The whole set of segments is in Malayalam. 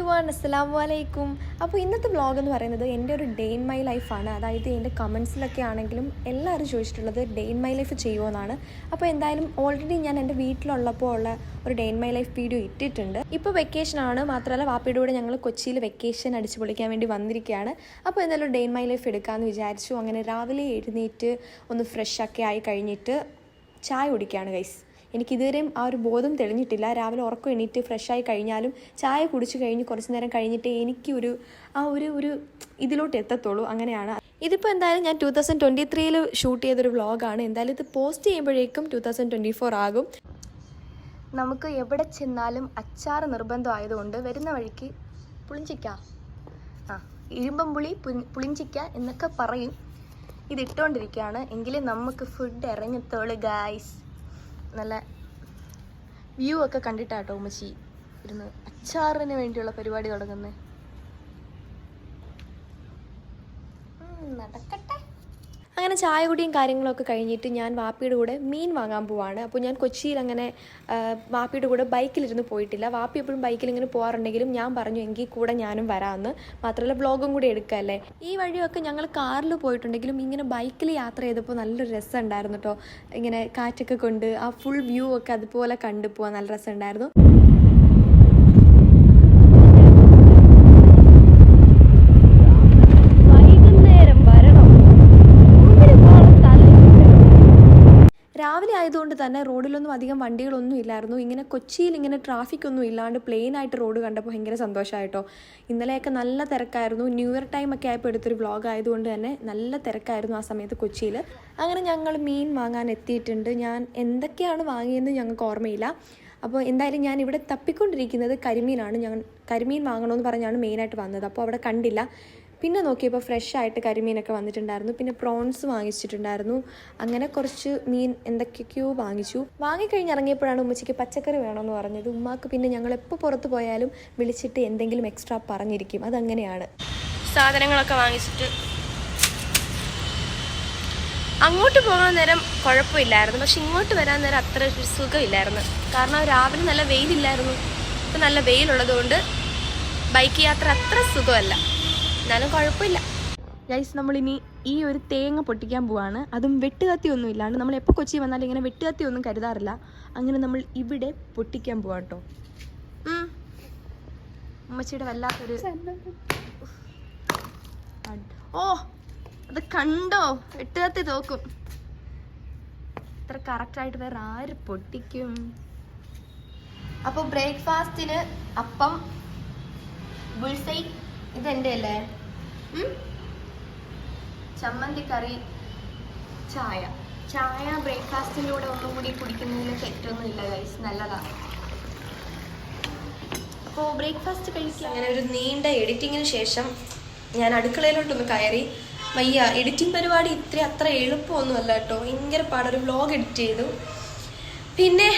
എവരി വൺ അസ്സലാമു അലൈക്കും അപ്പോൾ ഇന്നത്തെ വ്ളോഗ് എന്ന് പറയുന്നത് എന്റെ ഒരു ഡേ ഇൻ മൈ ലൈഫാണ് അതായത് എന്റെ കമൻസിലൊക്കെ ആണെങ്കിലും എല്ലാവരും ചോദിച്ചിട്ടുള്ളത് ഡേ ഇൻ മൈ ലൈഫ് ചെയ്യുമോ എന്നാണ്. അപ്പോൾ എന്തായാലും ഓൾറെഡി ഞാൻ എന്റെ വീട്ടിലുള്ളപ്പോൾ ഉള്ള ഒരു day in my life video ഇട്ടിട്ടുണ്ട്. ഇപ്പോൾ വെക്കേഷനാണ് മാത്രമല്ല വാപ്പയുടെ കൂടെ ഞങ്ങൾ കൊച്ചിയിൽ വെക്കേഷൻ അടിച്ചു പൊളിക്കാൻ വേണ്ടി വന്നിരിക്കുകയാണ് അപ്പോൾ എന്തായാലും ഡേ ഇൻ മൈ ലൈഫ് എടുക്കാമെന്ന് വിചാരിച്ചു. അങ്ങനെ രാവിലെ എഴുന്നേറ്റ് ഒന്ന് ഫ്രഷ് ഒക്കെ ആയി കഴിഞ്ഞിട്ട് ചായ കുടിക്കുകയാണ് ഗൈസ് എനിക്ക് ഇതുവരെയും ആ ഒരു ബോധം തെളിഞ്ഞിട്ടില്ല. രാവിലെ ഉറക്കം എണീറ്റ് ഫ്രഷായി കഴിഞ്ഞാലും ചായ കുടിച്ചു കഴിഞ്ഞ് കുറച്ച് നേരം കഴിഞ്ഞിട്ട് എനിക്ക് ഒരു ആ ഒരു ഒരു ഇതിലോട്ട് എത്തത്തുള്ളൂ. അങ്ങനെയാണ്. ഇതിപ്പോൾ എന്തായാലും ഞാൻ ടൂ തൗസൻഡ് ട്വന്റി ത്രീയിൽ ഷൂട്ട് ചെയ്തൊരു വ്ളോഗാണ് എന്തായാലും ഇത് പോസ്റ്റ് ചെയ്യുമ്പോഴേക്കും ടൂ തൗസൻഡ് ട്വന്റി ഫോർ ആകും. നമുക്ക് എവിടെ ചെന്നാലും അച്ചാർ നിർബന്ധമായതുകൊണ്ട് വരുന്ന വഴിക്ക് പുളിഞ്ചിക്ക. ആ ഇരുമ്പമ്പുളി പുളി പുളിഞ്ചിക്ക എന്നൊക്കെ പറയും. ഇതിട്ടുകൊണ്ടിരിക്കുകയാണ് എങ്കിലും നമുക്ക് ഫുഡ് ഇറങ്ങത്തോളൂ ഗായ്സ് നല്ല വ്യൂ ഒക്കെ കണ്ടിട്ടാട്ടോ ഉമ്മച്ചി ഇരുന്ന് അച്ചാറിന് വേണ്ടിയുള്ള പരിപാടി തുടങ്ങുന്നത് നടക്കട്ടെ. അങ്ങനെ ചായ കുടിയും കാര്യങ്ങളൊക്കെ കഴിഞ്ഞിട്ട് ഞാൻ വാപ്പിയുടെ കൂടെ മീൻ വാങ്ങാൻ പോവാണ്. അപ്പോൾ ഞാൻ കൊച്ചിയിൽ അങ്ങനെ വാപ്പിയുടെ കൂടെ ബൈക്കിലിരുന്ന് പോയിട്ടില്ല. വാപ്പി എപ്പോഴും ബൈക്കിൽ ഇങ്ങനെ പോകാറുണ്ടെങ്കിലും ഞാൻ പറഞ്ഞു എങ്കിൽ കൂടെ ഞാനും വരാമെന്ന് മാത്രമല്ല ബ്ലോഗും കൂടി എടുക്കല്ലേ. ഈ വഴിയൊക്കെ ഞങ്ങൾ കാറിൽ പോയിട്ടുണ്ടെങ്കിലും ഇങ്ങനെ ബൈക്കിൽ യാത്ര ചെയ്തപ്പോൾ നല്ലൊരു രസം ഉണ്ടായിരുന്നു കേട്ടോ. ഇങ്ങനെ കാറ്റൊക്കെ കൊണ്ട് ആ ഫുൾ വ്യൂ ഒക്കെ അതുപോലെ കണ്ടു പോകാൻ നല്ല രസം ഉണ്ടായിരുന്നു വൈകുന്നേരം വരണം രാവിലെ ആയതുകൊണ്ട് തന്നെ റോഡിലൊന്നും അധികം വണ്ടികളൊന്നും ഇല്ലായിരുന്നു. ഇങ്ങനെ കൊച്ചിയിൽ ഇങ്ങനെ ട്രാഫിക് ഒന്നും ഇല്ലാണ്ട് പ്ലെയിൻ ആയിട്ട് റോഡ് കണ്ടപ്പോൾ ഭയങ്കര സന്തോഷമായിട്ടോ ഇന്നലെയൊക്കെ നല്ല തിരക്കായിരുന്നു. ന്യൂ ഇയർ ടൈം ഒക്കെ ആയപ്പോൾ എടുത്തൊരു വ്ളോഗ് ആയതുകൊണ്ട് തന്നെ നല്ല തിരക്കായിരുന്നു ആ സമയത്ത് കൊച്ചിയിൽ. അങ്ങനെ ഞങ്ങൾ മീൻ വാങ്ങാൻ എത്തിയിട്ടുണ്ട്. ഞാൻ എന്തൊക്കെയാണ് വാങ്ങിയതെന്ന് ഞങ്ങൾക്ക് ഓർമ്മയില്ല. അപ്പോൾ എന്തായാലും ഞാൻ ഇവിടെ തപ്പിക്കൊണ്ടിരിക്കുന്നത് കരിമീനാണ്. ഞാൻ കരിമീൻ വാങ്ങണമെന്ന് പറഞ്ഞാണ് മെയിനായിട്ട് വന്നത്. അപ്പോൾ അവിടെ കണ്ടില്ല. പിന്നെ നോക്കിയപ്പോൾ ഫ്രഷ് ആയിട്ട് കരിമീനൊക്കെ വന്നിട്ടുണ്ടായിരുന്നു. പിന്നെ പ്രോൺസ് വാങ്ങിച്ചിട്ടുണ്ടായിരുന്നു. അങ്ങനെ കുറച്ച് മീൻ എന്തൊക്കെയൊക്കെയോ വാങ്ങിച്ചു. വാങ്ങിക്കഴിഞ്ഞ് ഇറങ്ങിയപ്പോഴാണ് ഉമ്മച്ചിക്ക് പച്ചക്കറി വേണമെന്ന് പറഞ്ഞത്. ഉമ്മാക്ക് പിന്നെ ഞങ്ങൾ എപ്പോൾ പുറത്ത് പോയാലും വിളിച്ചിട്ട് എന്തെങ്കിലും എക്സ്ട്രാ പറഞ്ഞിരിക്കും. അതങ്ങനെയാണ്. സാധനങ്ങളൊക്കെ വാങ്ങിച്ചിട്ട് അങ്ങോട്ട് പോകാൻ നേരം കുഴപ്പമില്ലായിരുന്നു. പക്ഷെ ഇങ്ങോട്ട് വരാൻ നേരം അത്ര സുഖമില്ലായിരുന്നു. കാരണം രാവിലെ നല്ല വെയിലില്ലായിരുന്നു. ഇപ്പം നല്ല വെയിലുള്ളതുകൊണ്ട് ബൈക്ക് യാത്ര അത്ര സുഖമല്ല. എന്നാലും കുഴപ്പമില്ല. ഗൈസ് നമ്മളിനി ഈ ഒരു തേങ്ങ പൊട്ടിക്കാൻ പോവാണ്. അതും വെട്ടുകത്തി ഒന്നും ഇല്ലാണ്ട് നമ്മൾ എപ്പോൾ കൊച്ചി വന്നാലും ഇങ്ങനെ വെട്ടുകത്തി ഒന്നും കരുതാറില്ല. അങ്ങനെ നമ്മൾ ഇവിടെ പൊട്ടിക്കാൻ പോവാം കേട്ടോ. ഉമ്മച്ചിയുടെ വല്ലാത്തൊരു ഓ അത് കണ്ടോ? വെട്ടുകത്തി തോക്കും. ഇത്ര കറക്റ്റായിട്ട് വേറെ ആര് പൊട്ടിക്കും? അപ്പോൾ ബ്രേക്ക്ഫാസ്റ്റിന് അപ്പം ബുൾസൈ ഇതെന്റെ അല്ലേ? ചമ്മന്തി കറി ചായ. ചായ ബ്രേക്ക്ഫാസ്റ്റിലൂടെ ഒന്നും കൂടി കുടിക്കുന്നതിൽ തെറ്റൊന്നും ഇല്ല ഗൈസ് നല്ലതാണ് അപ്പോൾ ബ്രേക്ക്ഫാസ്റ്റ് കഴിക്കുക അങ്ങനെ ഒരു നീണ്ട എഡിറ്റിങ്ങിന് ശേഷം ഞാൻ അടുക്കളയിലോട്ടൊന്ന് കയറി. വയ്യ എഡിറ്റിംഗ് പരിപാടി ഇത്ര അത്ര എളുപ്പമൊന്നുമല്ല കേട്ടോ. ഭയങ്കര പാടൊരു വ്ലോഗ് എഡിറ്റ് ചെയ്തു. പിന്നെ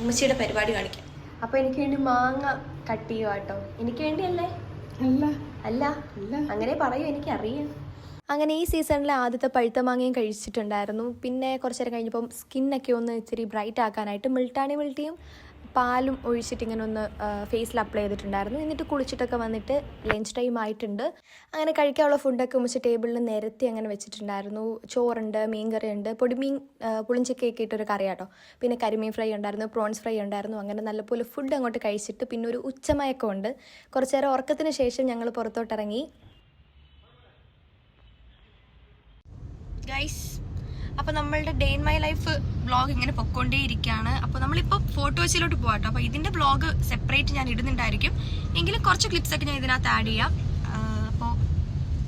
ഉമ്മച്ചിയുടെ പരിപാടി കാണിക്കാം. അപ്പോൾ എനിക്ക് വേണ്ടി മാങ്ങ കട്ട് ചെയ്യുക കേട്ടോ. എനിക്ക് വേണ്ടിയല്ലേ? അല്ല. അല്ല അല്ല അങ്ങനെ പറയൂ എനിക്കറിയാം. അങ്ങനെ ഈ സീസണിലെ ആദ്യത്തെ പഴുത്ത മാങ്ങയും കഴിച്ചിട്ടുണ്ടായിരുന്നു. പിന്നെ കുറച്ചേരം കഴിഞ്ഞപ്പം സ്കിന്നൊക്കെ ഒന്ന് ഇച്ചിരി ബ്രൈറ്റ് ആക്കാനായിട്ട് മിൾട്ടാണി മിൾട്ടിയും പാലും ഒഴിച്ചിട്ട് ഇങ്ങനെ ഒന്ന് ഫേസിൽ അപ്ലൈ ചെയ്തിട്ടുണ്ടായിരുന്നു. എന്നിട്ട് കുളിച്ചിട്ടൊക്കെ വന്നിട്ട് ലഞ്ച് ടൈം ആയിട്ടുണ്ട്. അങ്ങനെ കഴിക്കാനുള്ള ഫുഡൊക്കെ ഉമ്മിച്ച് ടേബിളിൽ നിരത്തി അങ്ങനെ വെച്ചിട്ടുണ്ടായിരുന്നു. ചോറുണ്ട് മീൻകറി ഉണ്ട് പൊടിമീൻ പുളിഞ്ചക്കൊക്കെ ഇട്ടൊരു ഇട്ടൊരു കറിയാട്ടോ. പിന്നെ കരിമീൻ ഫ്രൈ ഉണ്ടായിരുന്നു പ്രോൺസ് ഫ്രൈ ഉണ്ടായിരുന്നു. അങ്ങനെ നല്ലപോലെ ഫുഡ് അങ്ങോട്ട് കഴിച്ചിട്ട് പിന്നെ ഒരു ഉച്ചമയക്കം ഉണ്ട്. കുറച്ചു നേരം ഉറക്കത്തിന് ശേഷം ഞങ്ങൾ പുറത്തോട്ടിറങ്ങി. ഗൈസ് അപ്പോൾ നമ്മളുടെ day in my life blog ഇങ്ങനെ പൊക്കോണ്ടേയിരിക്കുകയാണ് അപ്പോൾ നമ്മളിപ്പോൾ ഫോട്ടോസിലോട്ട് പോവാട്ടോ. അപ്പോൾ ഇതിന്റെ ബ്ലോഗ് സെപ്പറേറ്റ് ഞാൻ ഇടുന്നുണ്ടായിരിക്കും. എങ്കിലും കുറച്ച് ക്ലിപ്സ് ഒക്കെ ഞാൻ ഇതിനകത്ത് ആഡ് ചെയ്യാം. അപ്പോൾ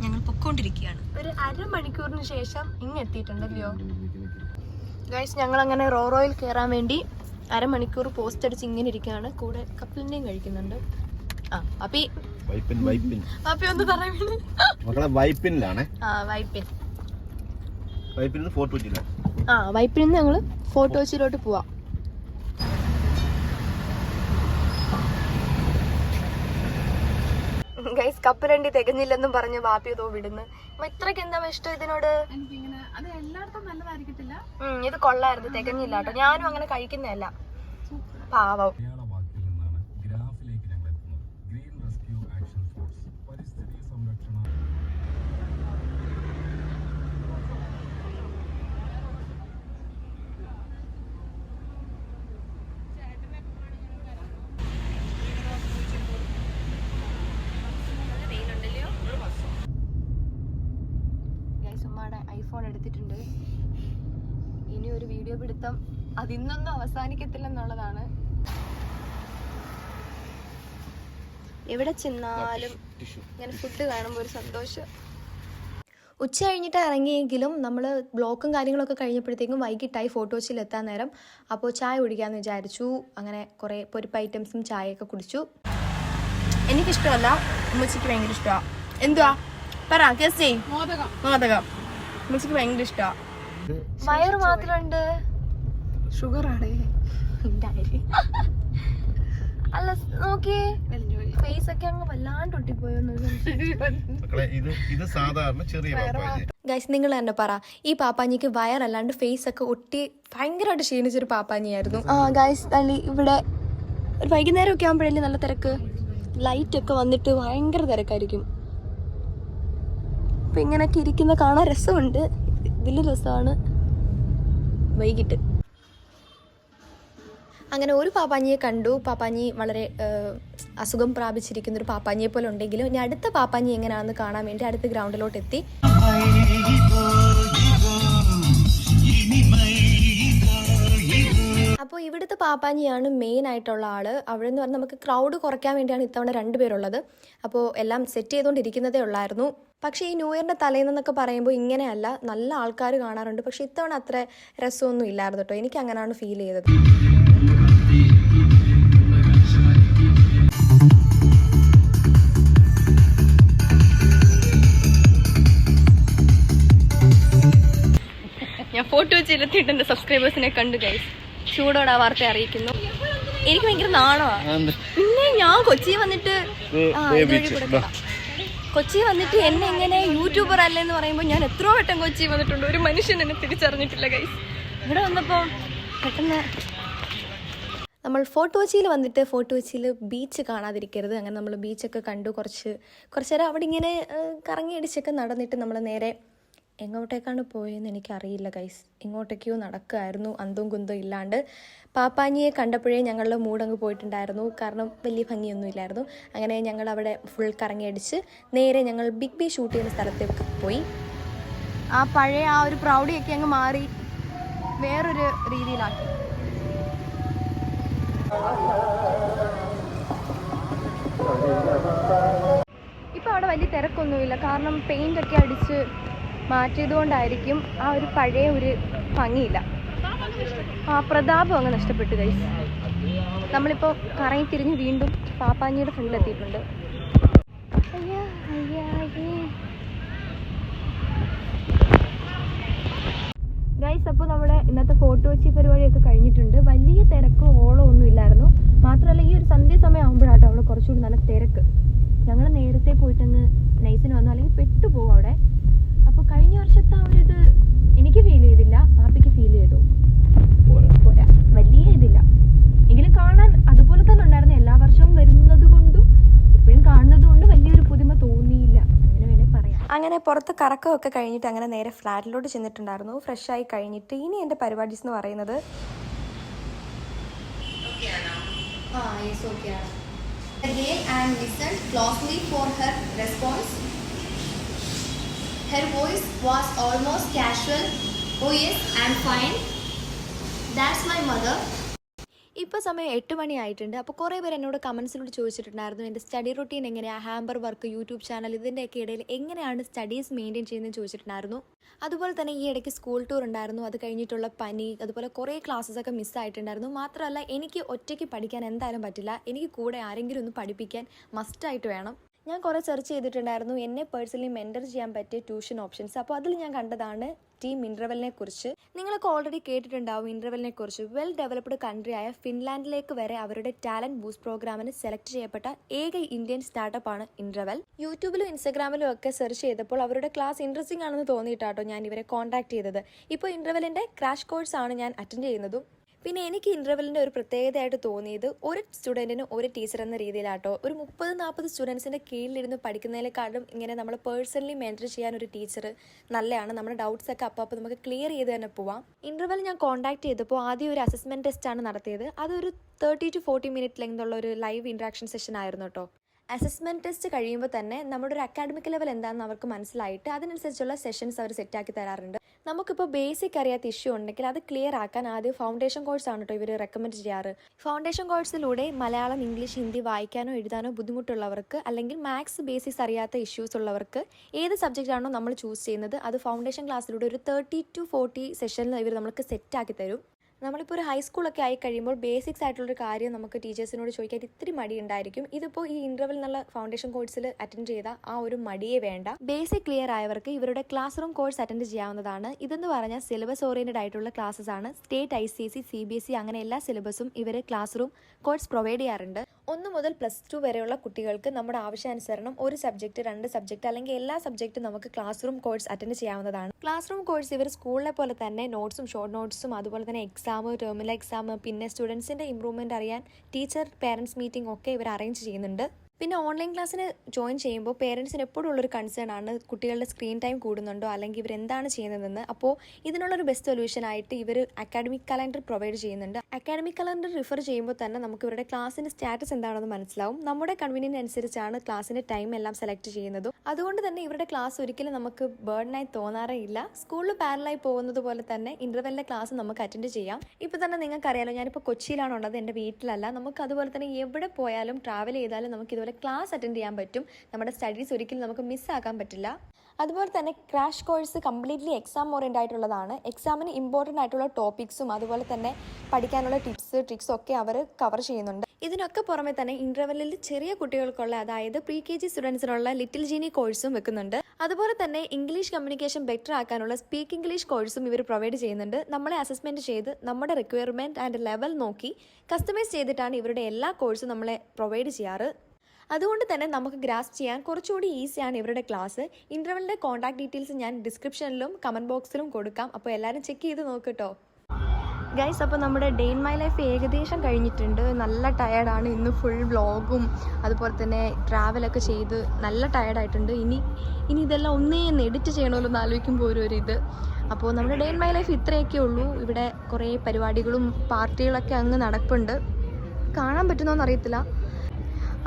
ഞങ്ങൾ പൊക്കോണ്ടിരിക്കുകയാണ് ഒരു അരമണിക്കൂറിന് ശേഷം ഇങ്ങ് എത്തിയിട്ടുണ്ടല്ലോ ഗൈസ് ഞങ്ങൾ അങ്ങനെ റോറോയിൽ കയറാൻ വേണ്ടി അരമണിക്കൂർ പോസ്റ്റ് അടിച്ച് ഇങ്ങനെ ഇരിക്കുകയാണ്. കൂടെ കപ്പിളിനെയും കഴിക്കുന്നുണ്ട്. ആ അപ്പി വൈപ്പിൻ വൈപ്പിൻ അപ്പി ഒന്ന് പറയാൻ വേണ്ടി വൈപ്പിൻ വൈപ്പിനിലാണേ ആ വൈപ്പിൻ വൈപ്പിൽ നിന്ന് ഫോർട്ട് കൊച്ചിയില്ല ആ വൈപ്പിൽ നിന്ന് ഞങ്ങൾ ഫോർട്ട് കൊച്ചിയിലോട്ട് പോവാം. ഗൈസ് കപ്പ് രണ്ടി തികഞ്ഞില്ലെന്നും പറഞ്ഞ് വാപ്പി ഇതോ വിടുന്നു. ഇത്രക്ക് എന്താ ഇഷ്ടം ഇതിനോട്? ഇത് കൊള്ളായിരുന്നു. തികഞ്ഞില്ല കേട്ടോ. ഞാനും അങ്ങനെ കഴിക്കുന്നതല്ല. പാവം. എടുത്തിട്ടുണ്ട് ഇനി ഒരു വീഡിയോ പിടുത്തം അതിന്നൊന്നും അവസാനിക്കത്തില്ലെന്നുള്ളതാണ്. എവിടെ ചെന്നാലും ഞാൻ ഇങ്ങനെ ഫുഡ് കാണുമ്പോൾ ഒരു സന്തോഷം. ഉച്ച കഴിഞ്ഞിട്ട് ഇറങ്ങിയെങ്കിലും നമ്മൾ ബ്ലോക്കും കാര്യങ്ങളൊക്കെ കഴിഞ്ഞപ്പോഴത്തേക്കും വൈകിട്ടായി ഫോട്ടോസിൽ എത്താൻ നേരം. അപ്പോൾ ചായ കുടിക്കാമെന്ന് വിചാരിച്ചു. അങ്ങനെ കുറേ പൊരിപ്പ് ഐറ്റംസും ചായയൊക്കെ കുടിച്ചു. എനിക്കിഷ്ടമല്ല. ഉമ്മച്ചിക്ക് ഭയങ്കര ഇഷ്ടമാണ് എന്തുവാ? പറ കേസ് ചെയ് മോദകം. മോദകം. ഉമ്മച്ചിക്ക് ഭയങ്കര ഇഷ്ടമാണ് വയറ് മാത്രമുണ്ട് ഷുഗർ ആണേ. അല്ല നോക്കിയേ. ഫേസ് ഒക്കെ അങ്ങ് വല്ലാണ്ട് ഒട്ടിപ്പോയോന്ന് മക്കളെ ഇത് ഇത് സാധാരണ ചെറിയ പാപ്പാജി ഗൈസ് നിങ്ങൾ തന്നെ പറ. ഈ പാപ്പാഞ്ഞിക്ക് വയറല്ലാണ്ട് ഫേസ് ഒക്കെ ഒട്ടി ഭയങ്കരമായിട്ട് ക്ഷീണിച്ചൊരു പാപ്പാഞ്ഞിയായിരുന്നു ആ ഗൈസ് തള്ളി ഇവിടെ ഒരു വൈകുന്നേരം ഒക്കെ ആകുമ്പോഴല്ലേ നല്ല തിരക്ക്? ലൈറ്റ് ഒക്കെ വന്നിട്ട് ഭയങ്കര തിരക്കായിരിക്കും. അപ്പൊ ഇങ്ങനെയൊക്കെ ഇരിക്കുന്ന കാണാൻ രസമുണ്ട്. വലിയ രസമാണ്. വൈകിട്ട്. അങ്ങനെ ഒരു പാപ്പാഞ്ഞിയെ കണ്ടു. പാപ്പാഞ്ഞി വളരെ അസുഖം പ്രാപിച്ചിരിക്കുന്ന ഒരു പാപ്പാഞ്ഞിയെ പോലെ ഉണ്ടെങ്കിലും ഇനി അടുത്ത പാപ്പാഞ്ഞി എങ്ങനെയാണെന്ന് കാണാൻ വേണ്ടി അടുത്ത ഗ്രൗണ്ടിലോട്ട് എത്തി അപ്പോൾ ഇവിടുത്തെ പാപ്പാഞ്ഞിയാണ് മെയിൻ ആയിട്ടുള്ള ആൾ അവിടെ നിന്ന് പറഞ്ഞാൽ നമുക്ക് ക്രൗഡ് കുറയ്ക്കാൻ വേണ്ടിയാണ് ഇത്തവണ രണ്ടുപേരുള്ളത് അപ്പോൾ എല്ലാം സെറ്റ് ചെയ്തുകൊണ്ടിരിക്കുന്നതേ ഉള്ളായിരുന്നു. പക്ഷേ ഈ ന്യൂ ഇയറിന്റെ തലേന്നെന്നൊക്കെ പറയുമ്പോൾ ഇങ്ങനെയല്ല നല്ല ആൾക്കാർ കാണാറുണ്ട്. പക്ഷേ ഇത്തവണ അത്ര രസമൊന്നും ഇല്ലായിരുന്നു കേട്ടോ എനിക്ക് അങ്ങനെയാണ് ഫീൽ ചെയ്തത്. ഞാൻ ഫോട്ടോ ചെയ്തിട്ടുണ്ട് സബ്സ്ക്രൈബേഴ്സിനെ കണ്ടു ഗൈസ് ചൂടോടെ ആ വാർത്ത അറിയിക്കുന്നു. എനിക്ക് ഭയങ്കര നാണമാണ് പിന്നെ ഞാൻ കൊച്ചി വന്നിട്ട്. കൊച്ചി വന്നിട്ട് എന്നെ എങ്ങനെ യൂട്യൂബർ അല്ലെന്ന് പറയുമ്പോൾ ഞാൻ എത്ര വട്ടം കൊച്ചി വന്നിട്ടുണ്ട്. ഒരു മനുഷ്യൻ എന്നെ തിരിച്ചറിഞ്ഞിട്ടില്ല ഗൈസ് ഇവിടെ വന്നപ്പോൾ പെട്ടെന്ന് നമ്മൾ ഫോർട്ട് കൊച്ചിയിൽ വന്നിട്ട് ഫോർട്ട് കൊച്ചിയിൽ ബീച്ച് കാണാതിരിക്കരുത്. അങ്ങനെ നമ്മൾ ബീച്ചൊക്കെ കണ്ടു. കുറച്ച് കുറച്ച് നേരം അവിടെ ഇങ്ങനെ കറങ്ങിയടിച്ചൊക്കെ നടന്നിട്ട് നമ്മൾ നേരെ എങ്ങോട്ടേക്കാണ് പോയതെന്ന് എനിക്കറിയില്ല ഗൈസ് എങ്ങോട്ടേക്കോ നടക്കുമായിരുന്നു അന്തും കുന്തും ഇല്ലാണ്ട്. പാപ്പാഞ്ഞിയെ കണ്ടപ്പോഴേ ഞങ്ങളുടെ മൂടങ്ങ് പോയിട്ടുണ്ടായിരുന്നു. കാരണം വലിയ ഭംഗിയൊന്നും ഇല്ലായിരുന്നു. അങ്ങനെ ഞങ്ങൾ അവിടെ ഫുൾ കറങ്ങിയടിച്ച് നേരെ ഞങ്ങൾ ബിഗ് ബി ഷൂട്ട് ചെയ്യുന്ന സ്ഥലത്തേക്ക് പോയി. ആ പഴയ ആ ഒരു പ്രൗഡിയൊക്കെ അങ്ങ് മാറി വേറൊരു രീതിയിലാക്കി. ഇപ്പൊ അവിടെ വലിയ തിരക്കൊന്നുമില്ല. കാരണം പെയിന്റ് ഒക്കെ അടിച്ച് മാറ്റിയതുകൊണ്ടായിരിക്കും ആ ഒരു പഴയ ഒരു ഭംഗിയില്ല. ആ പ്രതാപം അങ്ങ് നഷ്ടപ്പെട്ടു കൈസ് നമ്മളിപ്പോൾ കറങ്ങി തിരിഞ്ഞ് വീണ്ടും പാപ്പാഞ്ഞിയുടെ ഫ്രണ്ടിലെത്തിയിട്ടുണ്ട് അയ്യാ, അയ്യേ. ഗൈസ് അപ്പോൾ നമ്മുടെ ഇന്നത്തെ ഫോട്ടോ വെച്ചി പരിപാടിയൊക്കെ കഴിഞ്ഞിട്ടുണ്ട്. വലിയ തിരക്കോ ഓളോ ഒന്നും ഇല്ലായിരുന്നു. മാത്രമല്ല ഈ ഒരു സന്ധ്യ സമയം ആകുമ്പോഴാട്ടോ അവിടെ കുറച്ചുകൂടി നല്ല തിരക്ക്. ഞങ്ങൾ നേരത്തെ പോയിട്ടങ്ങ് നൈസിന് വന്നു. അല്ലെങ്കിൽ പെട്ടുപോകും അവിടെ. കഴിഞ്ഞ ആ ഒരു ഇത് എനിക്ക് ഫീൽ ചെയ്തില്ല. പാപ്പിക്ക് ഫീൽ ചെയ്തു. പോരാ. വലിയ ഇതില്ല. എങ്കിലും കാണാൻ അതുപോലെ തന്നെ ഉണ്ടായിരുന്നു. എല്ലാ വർഷവും വരുന്നത് കൊണ്ടും ഇപ്പോഴും കാണുന്നത് കൊണ്ട് വലിയൊരു പുതുമ തോന്നിയില്ല. അങ്ങനെ പറയാം. അങ്ങനെ പുറത്ത് കറക്കമൊക്കെ കഴിഞ്ഞിട്ട് അങ്ങനെ നേരെ ഫ്ലാറ്റിലോട്ട് ചെന്നിട്ടുണ്ടായിരുന്നു. ഫ്രഷ് ആയി കഴിഞ്ഞിട്ട് ഇനി എന്റെ പരിപാടീസ് എന്ന് പറയുന്നത് ആ യെസ് ഓക്കെ ആണ്. Again and listened closely for her response. Her voice was almost casual. Oh yes, I'm fine. That's my mother. ഇപ്പോൾ സമയം എട്ട് മണി ആയിട്ടുണ്ട്. അപ്പോൾ കുറേ പേര് എന്നോട് കമൻസിലൂടെ ചോദിച്ചിട്ടുണ്ടായിരുന്നു. എന്റെ സ്റ്റഡി റൊട്ടീൻ എങ്ങനെയാണ് ഹാമ്പർ വർക്ക് യൂട്യൂബ് ചാനൽ ഇതിന്റെയൊക്കെ ഇടയിൽ എങ്ങനെയാണ് സ്റ്റഡീസ് മെയിന്റെയിൻ ചെയ്യുന്നത് ചോദിച്ചിട്ടുണ്ടായിരുന്നു. അതുപോലെ തന്നെ ഈ ഇടയ്ക്ക് സ്കൂൾ ടൂർ ഉണ്ടായിരുന്നു. അത് കഴിഞ്ഞിട്ടുള്ള പനി അതുപോലെ കുറേ ക്ലാസ്സസ് ഒക്കെ മിസ്സായിട്ടുണ്ടായിരുന്നു മാത്രമല്ല എനിക്ക് ഒറ്റയ്ക്ക് പഠിക്കാൻ എന്തായാലും പറ്റില്ല. എനിക്ക് കൂടെ ആരെങ്കിലും ഒന്ന് പഠിപ്പിക്കാൻ മസ്റ്റായിട്ട് വേണം. ഞാൻ കുറേ സെർച്ച് ചെയ്തിട്ടുണ്ടായിരുന്നു. എന്നെ പേഴ്സണലി മെന്റർ ചെയ്യാൻ പറ്റിയ ട്യൂഷൻ ഓപ്ഷൻസ് അപ്പോൾ അതിൽ ഞാൻ കണ്ടതാണ് ടീം ഇന്റർവെലിനെ കുറിച്ച്. നിങ്ങളൊക്കെ ഓൾറെഡി കേട്ടിട്ടുണ്ടാവും ഇന്റർവെലിനെ കുറിച്ച്. വെൽ ഡെവലപ്ഡ് കൺട്രി ആയ ഫിൻലാൻഡിലേക്ക് വരെ അവരുടെ ടാലന്റ് ബൂസ്റ്റ് പ്രോഗ്രാമിന് സെലക്ട് ചെയ്യപ്പെട്ട ഏക ഇന്ത്യൻ സ്റ്റാർട്ടപ്പ് ആണ് ഇന്റർവെൽ യൂട്യൂബിലും ഇൻസ്റ്റാഗ്രാമിലും ഒക്കെ സെർച്ച് ചെയ്തപ്പോൾ അവരുടെ ക്ലാസ് ഇൻട്രസ്റ്റിംഗ് ആണെന്ന് തോന്നിയിട്ടാട്ടോ ഞാൻ ഇവരെ കോൺടാക്ട് ചെയ്തത്. ഇപ്പോൾ ഇന്റർവെലിന്റെ ക്രാഷ് കോഴ്സ് ആണ് ഞാൻ അറ്റൻഡ് ചെയ്യുന്നതും. പിന്നെ എനിക്ക് ഇന്റർവെല്ലിന്റെ ഒരു പ്രത്യേകതയായിട്ട് തോന്നിയത് ഒരു സ്റ്റുഡന്റിന് ഒരു ടീച്ചർ എന്ന രീതിയിലാട്ടോ. ഒരു മുപ്പത് നാൽപ്പത് സ്റ്റുഡൻസിന്റെ കീഴിലിരുന്ന് പഠിക്കുന്നതിനേക്കാളും ഇങ്ങനെ നമ്മൾ പേഴ്സണലി മെന്റർ ചെയ്യാൻ ഒരു ടീച്ചർ നല്ലതാണ് നമ്മുടെ ഡൗട്ട്സ് ഒക്കെ അപ്പോൾ അപ്പോൾ നമുക്ക് ക്ലിയർ ചെയ്ത് തന്നെ പോവാം. ഇന്റർവെൽ ഞാൻ കോൺടാക്ട് ചെയ്തപ്പോൾ ആദ്യം ഒരു അസസ്മെന്റ് ടെസ്റ്റാണ് നടത്തിയത്. അതൊരു thirty to forty minute length ഉള്ള ഒരു ലൈവ് ഇൻട്രാക്ഷൻ സെഷൻ ആയിരുന്നു കേട്ടോ അസസ്മെന്റ് ടെസ്റ്റ് കഴിയുമ്പോൾ തന്നെ നമ്മുടെ ഒരു അക്കാഡമിക് ലെവൽ എന്താണെന്ന് അവർക്ക് മനസ്സിലായിട്ട് അതിനനുസരിച്ചുള്ള സെഷൻസ് അവർ സെറ്റാക്കി തരാറുണ്ട്. നമുക്കിപ്പോൾ ബേസിക് അറിയാത്ത ഇഷ്യൂ ഉണ്ടെങ്കിൽ അത് ക്ലിയർ ആക്കാൻ ആദ്യം ഫൗണ്ടേഷൻ കോഴ്സാണ് കേട്ടോ ഇവർ റെക്കമെൻഡ് ചെയ്യാറ്. ഫൗണ്ടേഷൻ കോഴ്സിലൂടെ മലയാളം ഇംഗ്ലീഷ് ഹിന്ദി വായിക്കാനോ എഴുതാനോ ബുദ്ധിമുട്ടുള്ളവർക്ക് അല്ലെങ്കിൽ മാത്സ് ബേസിക്സ് അറിയാത്ത ഇഷ്യൂസ് ഉള്ളവർക്ക് ഏത് സബ്ജക്റ്റ് ആണോ നമ്മൾ ചൂസ് ചെയ്യുന്നത് അത് ഫൗണ്ടേഷൻ ക്ലാസ്സിലൂടെ ഒരു തേർട്ടി ടു ഫോർട്ടി സെഷനിൽ ഇവർ നമുക്ക് സെറ്റാക്കി തരും. നമ്മളിപ്പോൾ ഒരു ഹൈസ്കൂളൊക്കെ ആയി കഴിയുമ്പോൾ ബേസിക്സ് ആയിട്ടുള്ളൊരു കാര്യം നമുക്ക് ടീച്ചേഴ്സിനോട് ചോദിക്കാൻ ഇത്തിരി മടി ഉണ്ടായിരിക്കും ഇതിപ്പോൾ ഈ ഇന്റർവൽ എന്നുള്ള ഫൗണ്ടേഷൻ കോഴ്സിൽ അറ്റൻഡ് ചെയ്ത ആ ഒരു മടിയെ വേണ്ട. ബേസിക് ക്ലിയർ ആയവർക്ക് ഇവരുടെ ക്ലാസ് റൂം കോഴ്സ് അറ്റൻഡ് ചെയ്യാവുന്നതാണ്. ഇതെന്ന് പറഞ്ഞാൽ സിലബസ് ഓറിയന്റഡ് ആയിട്ടുള്ള ക്ലാസ്സസ് ആണ്. State I C S C B S C അങ്ങനെ എല്ലാ സിലബസും ഇവർ ക്ലാസ് റൂം കോഴ്സ് പ്രൊവൈഡ് ചെയ്യാറുണ്ട്. ഒന്ന് മുതൽ പ്ലസ് ടു വരെയുള്ള കുട്ടികൾക്ക് നമ്മുടെ ആവശ്യാനുസരണം ഒരു സബ്ജക്റ്റ് രണ്ട് സബ്ജക്റ്റ് അല്ലെങ്കിൽ എല്ലാ സബ്ജക്റ്റും നമുക്ക് ക്ലാസ് റൂം കോഴ്സ് അറ്റൻഡ് ചെയ്യാവുന്നതാണ്. ക്ലാസ് റൂം കോഴ്സ് ഇവർ സ്കൂളിലെ പോലെ തന്നെ നോട്ട്സും ഷോർട്ട് നോട്ട്സും അതുപോലെ തന്നെ എക്സാം ടെർമിനൽ എക്സാം പിന്നെ സ്റ്റുഡൻസിന്റെ ഇമ്പ്രൂവ്മെന്റ് അറിയാൻ ടീച്ചർ പേരൻസ് മീറ്റിംഗ് ഒക്കെ ഇവർ അറേഞ്ച് ചെയ്യുന്നുണ്ട്. പിന്നെ ഓൺലൈൻ ക്ലാസ്സിന് ജോയിൻ ചെയ്യുമ്പോൾ പേരൻസിന് എപ്പോഴും ഉള്ളൊരു കൺസേൺ ആണ് കുട്ടികളുടെ സ്ക്രീൻ ടൈം കൂടുന്നുണ്ടോ അല്ലെങ്കിൽ ഇവർ എന്താണ് ചെയ്യുന്നതെന്ന്. അപ്പോൾ ഇതിനുള്ളൊരു ബെസ്റ്റ് സൊല്യൂഷൻ ആയിട്ട് ഇവർ അക്കാഡമിക് കലണ്ടർ പ്രൊവൈഡ് ചെയ്യുന്നുണ്ട്. അക്കാഡമിക് കലണ്ടർ റിഫർ ചെയ്യുമ്പോൾ തന്നെ നമുക്ക് ഇവരുടെ ക്ലാസ്സിന്റെ സ്റ്റാറ്റസ് എന്താണെന്ന് മനസ്സിലാവും. നമ്മുടെ കൺവീനിയൻ അനുസരിച്ചാണ് ക്ലാസ്സിന്റെ ടൈം എല്ലാം സെലക്ട് ചെയ്യുന്നതും. അതുകൊണ്ട് തന്നെ ഇവരുടെ ക്ലാസ് ഒരിക്കലും നമുക്ക് ബേർഡനായി തോന്നാറേ ഇല്ല. സ്കൂളിൽ പാരലായി പോകുന്നത് പോലെ തന്നെ ഇന്റർവെല്ലിലെ ക്ലാസ് നമുക്ക് അറ്റൻഡ് ചെയ്യാം. ഇപ്പോൾ തന്നെ നിങ്ങൾക്കറിയാലോ ഞാനിപ്പോൾ കൊച്ചിയിലാണ് ഉള്ളത് എന്റെ വീട്ടിലല്ല. നമുക്ക് അതുപോലെ തന്നെ എവിടെ പോയാലും ട്രാവൽ ചെയ്താലും നമുക്ക് ഇതുപോലെ ക്ലാസ് അറ്റൻഡ് ചെയ്യാൻ പറ്റും. നമ്മുടെ സ്റ്റഡീസ് ഒരിക്കലും നമുക്ക് മിസ്സാക്കാൻ പറ്റില്ല. അതുപോലെ തന്നെ crash course completely exam orient ആയിട്ടുള്ളതാണ്. എക്സാമിന് ഇമ്പോർട്ടന്റ് ആയിട്ടുള്ള ടോപ്പിക്സും അതുപോലെ തന്നെ പഠിക്കാനുള്ള ടിപ്സ് ട്രിക്സ് ഒക്കെ അവർ കവർ ചെയ്യുന്നുണ്ട്. ഇതിനൊക്കെ പുറമെ തന്നെ ഇന്റർവെല്ലിൽ ചെറിയ കുട്ടികൾക്കുള്ള അതായത് പ്രീ കെ ജി സ്റ്റുഡൻസിനുള്ള ലിറ്റിൽ ജീനി കോഴ്സും വെക്കുന്നുണ്ട്. അതുപോലെ തന്നെ ഇംഗ്ലീഷ് കമ്മ്യൂണിക്കേഷൻ ബെറ്റർ ആക്കാനുള്ള സ്പീക്ക് ഇംഗ്ലീഷ് കോഴ്സും ഇവർ പ്രൊവൈഡ് ചെയ്യുന്നുണ്ട്. നമ്മളെ അസസ്മെന്റ് ചെയ്ത് നമ്മുടെ റിക്വയർമെന്റ് ആൻഡ് ലെവൽ നോക്കി കസ്റ്റമൈസ് ചെയ്തിട്ടാണ് ഇവരുടെ എല്ലാ കോഴ്സും നമ്മളെ പ്രൊവൈഡ് ചെയ്യാറ്. അതുകൊണ്ട് തന്നെ നമുക്ക് ഗ്രാസ് ചെയ്യാൻ കുറച്ചുകൂടി ഈസിയാണ് ഇവരുടെ ക്ലാസ് ഇന്റർവെല്ലിന്റെ കോൺടാക്ട് ഡീറ്റെയിൽസ് ഞാൻ ഡിസ്ക്രിപ്ഷനിലും കമന്റ് ബോക്സിലും കൊടുക്കാം. അപ്പോൾ എല്ലാവരും ചെക്ക് ചെയ്ത് നോക്കട്ടോ ഗൈസ് അപ്പോൾ നമ്മുടെ ഡേ ഇൻ മൈ ലൈഫ് ഏകദേശം കഴിഞ്ഞിട്ടുണ്ട്. നല്ല ടയേർഡാണ് ഇന്ന് ഫുൾ വ്ളോഗും അതുപോലെ തന്നെ ട്രാവലൊക്കെ ചെയ്ത് നല്ല ടയേർഡായിട്ടുണ്ട് ഇനി ഇനി ഇതെല്ലാം ഒന്നേ ഒന്ന് എഡിറ്റ് ചെയ്യണമല്ലോ എന്ന് ആലോചിക്കുമ്പോൾ ഒരു ഇത്. അപ്പോൾ നമ്മുടെ ഡേ ഇൻ മൈ ലൈഫ് ഇത്രയൊക്കെ ഉള്ളൂ. ഇവിടെ കുറേ പരിപാടികളും പാർട്ടികളൊക്കെ അങ്ങ് നടപ്പുണ്ട്. കാണാൻ പറ്റുന്നോന്ന് അറിയത്തില്ല.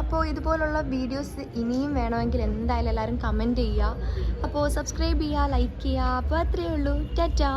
അപ്പോൾ ഇതുപോലുള്ള വീഡിയോസ് ഇനിയും വേണമെങ്കിൽ എന്തായാലും എല്ലാവരും കമന്റ് ചെയ്യുക. അപ്പോൾ സബ്സ്ക്രൈബ് ചെയ്യുക ലൈക്ക് ചെയ്യുക. അപ്പോൾ അത്രയേ ഉള്ളൂ. ടാറ്റാ.